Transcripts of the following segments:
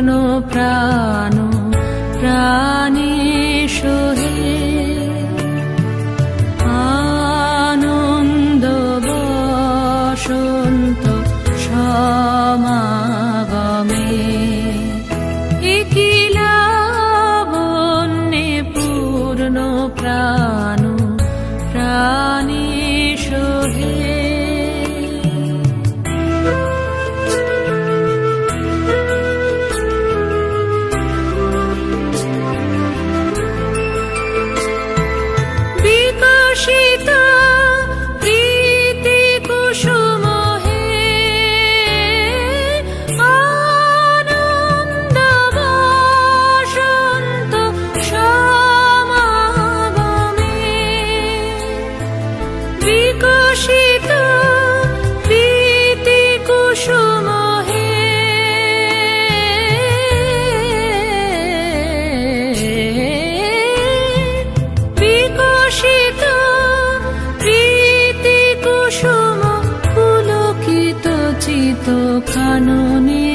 পূর্ণ প্রাণ প্রাণী সহে আনন্দ বসন্ত সমা তো কাননে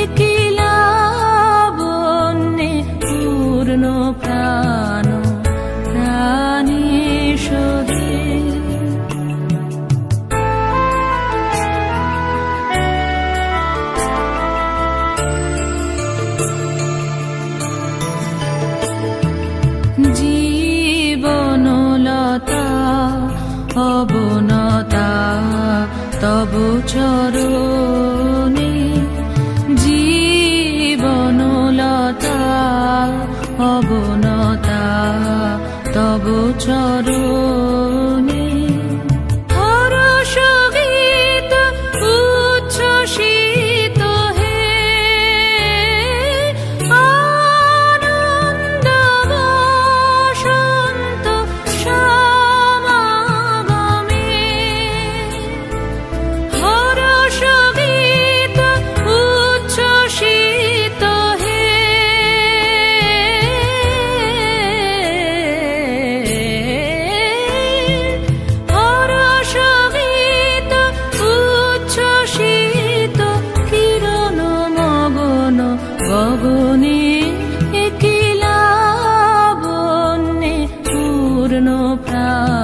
একিলা বন্যে পূর্ণ জীবনলতা অবনা তব চরণে জীবনলতা অবনতা তব চরণ proud.